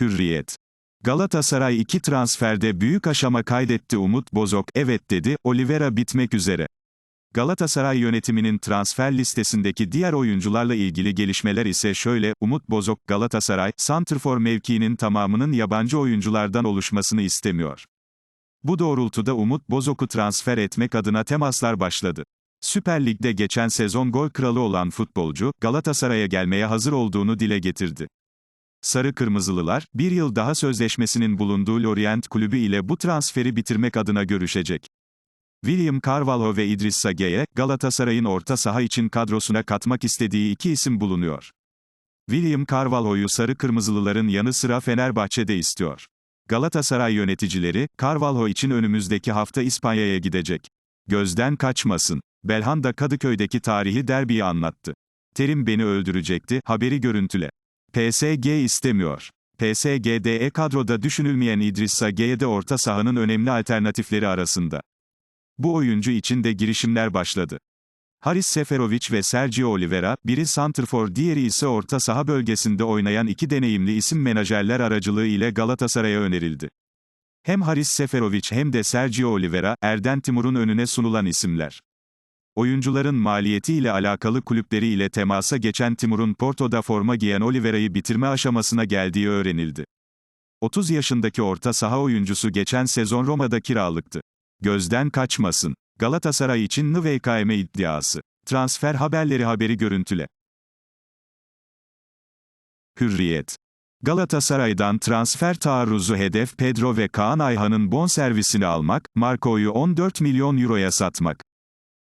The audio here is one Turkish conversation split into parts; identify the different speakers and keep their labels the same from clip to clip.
Speaker 1: Hürriyet. Galatasaray iki transferde büyük aşama kaydetti Umut Bozok, evet dedi, Oliveira bitmek üzere. Galatasaray yönetiminin transfer listesindeki diğer oyuncularla ilgili gelişmeler ise şöyle, Umut Bozok, Galatasaray, santrfor mevkiinin tamamının yabancı oyunculardan oluşmasını istemiyor. Bu doğrultuda Umut Bozok'u transfer etmek adına temaslar başladı. Süper Lig'de geçen sezon gol kralı olan futbolcu, Galatasaray'a gelmeye hazır olduğunu dile getirdi. Sarı Kırmızılılar, bir yıl daha sözleşmesinin bulunduğu Lorient kulübü ile bu transferi bitirmek adına görüşecek. William Carvalho ve İdris Sage'ye, Galatasaray'ın orta saha için kadrosuna katmak istediği iki isim bulunuyor. William Carvalho'yu Sarı Kırmızılıların yanı sıra Fenerbahçe'de istiyor. Galatasaray yöneticileri, Carvalho için önümüzdeki hafta İspanya'ya gidecek. Gözden kaçmasın. Belhanda Kadıköy'deki tarihi derbiyi anlattı. Terim beni öldürecekti, haberi görüntüle. PSG istemiyor. PSG'de kadroda düşünülmeyen İdris Sage'ye de orta sahanın önemli alternatifleri arasında. Bu oyuncu için de girişimler başladı. Haris Seferovic ve Sergio Oliveira, biri santrfor diğeri ise orta saha bölgesinde oynayan iki deneyimli isim menajerler aracılığı ile Galatasaray'a önerildi. Hem Haris Seferovic hem de Sergio Oliveira, Erden Timur'un önüne sunulan isimler. Oyuncuların maliyeti ile alakalı kulüpleri ile temasa geçen Timur'un Porto'da forma giyen Oliveira'yı bitirme aşamasına geldiği öğrenildi. 30 yaşındaki orta saha oyuncusu geçen sezon Roma'da kiralıktı. Gözden kaçmasın. Galatasaray için NVKM iddiası. Transfer haberleri haberi görüntüle. Hürriyet. Galatasaray'dan transfer taarruzu hedef Pedro ve Kaan Ayhan'ın bonservisini almak, Marco'yu 14 milyon euroya satmak.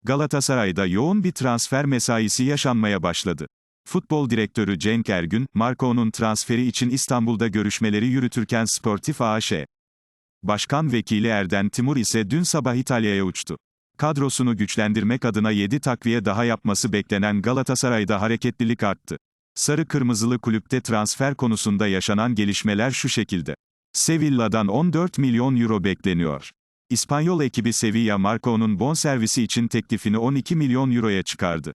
Speaker 1: Galatasaray'da yoğun bir transfer mesaisi yaşanmaya başladı. Futbol direktörü Cenk Ergün, Marco'nun transferi için İstanbul'da görüşmeleri yürütürken Sportif AŞ. Başkan Vekili Erden Timur ise dün sabah İtalya'ya uçtu. Kadrosunu güçlendirmek adına 7 takviye daha yapması beklenen Galatasaray'da hareketlilik arttı. Sarı Kırmızılı kulüpte transfer konusunda yaşanan gelişmeler şu şekilde. Sevilla'dan 14 milyon euro bekleniyor. İspanyol ekibi Sevilla Marco'nun bonservisi için teklifini 12 milyon euroya çıkardı.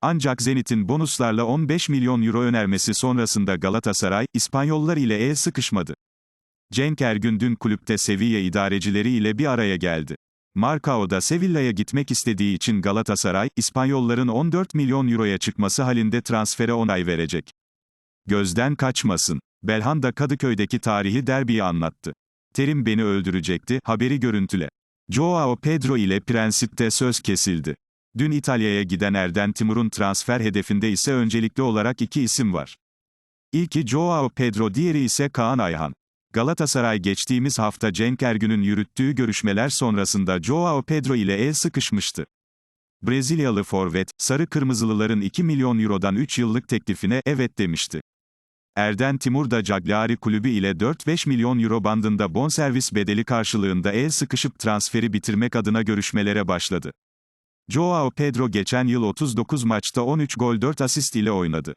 Speaker 1: Ancak Zenit'in bonuslarla 15 milyon euro önermesi sonrasında Galatasaray, İspanyollar ile el sıkışmadı. Cenk Ergün dün kulüpte Sevilla idarecileri ile bir araya geldi. Marcao da Sevilla'ya gitmek istediği için Galatasaray, İspanyolların 14 milyon euroya çıkması halinde transfere onay verecek. Gözden kaçmasın. Belhanda Kadıköy'deki tarihi derbiyi anlattı. Terim beni öldürecekti, haberi görüntüle. Joao Pedro ile Prensip'te söz kesildi. Dün İtalya'ya giden Erden Timur'un transfer hedefinde ise öncelikli olarak iki isim var. İlki Joao Pedro diğeri ise Kaan Ayhan. Galatasaray geçtiğimiz hafta Cenk Ergün'ün yürüttüğü görüşmeler sonrasında Joao Pedro ile el sıkışmıştı. Brezilyalı forvet, Sarı Kırmızılıların 2 milyon eurodan 3 yıllık teklifine evet demişti. Erden Timur da Cagliari kulübü ile 4-5 milyon euro bandında bonservis bedeli karşılığında el sıkışıp transferi bitirmek adına görüşmelere başladı. Joao Pedro geçen yıl 39 maçta 13 gol 4 asist ile oynadı.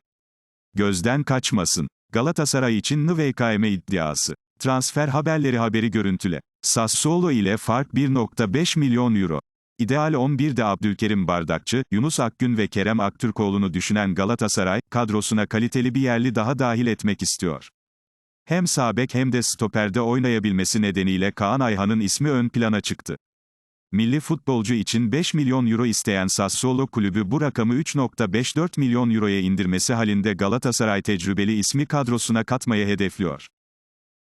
Speaker 1: Gözden kaçmasın. Galatasaray için NVKM iddiası. Transfer haberleri haberi görüntüle. Sassuolo ile fark 1.5 milyon euro. İdeal 11'de Abdülkerim Bardakçı, Yunus Akgün ve Kerem Aktürkoğlu'nu düşünen Galatasaray, kadrosuna kaliteli bir yerli daha dahil etmek istiyor. Hem sağ bek hem de stoperde oynayabilmesi nedeniyle Kaan Ayhan'ın ismi ön plana çıktı. Milli futbolcu için 5 milyon euro isteyen Sassuolo kulübü bu rakamı 3.54 milyon euroya indirmesi halinde Galatasaray tecrübeli ismi kadrosuna katmayı hedefliyor.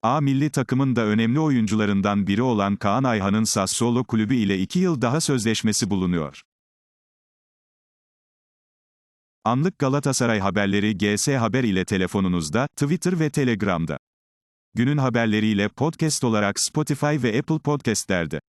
Speaker 1: A milli takımın da önemli oyuncularından biri olan Kaan Ayhan'ın Sassuolo kulübü ile 2 yıl daha sözleşmesi bulunuyor. Anlık Galatasaray haberleri GS Haber ile telefonunuzda, Twitter ve Telegram'da. Günün haberleriyle podcast olarak Spotify ve Apple Podcast'lerde.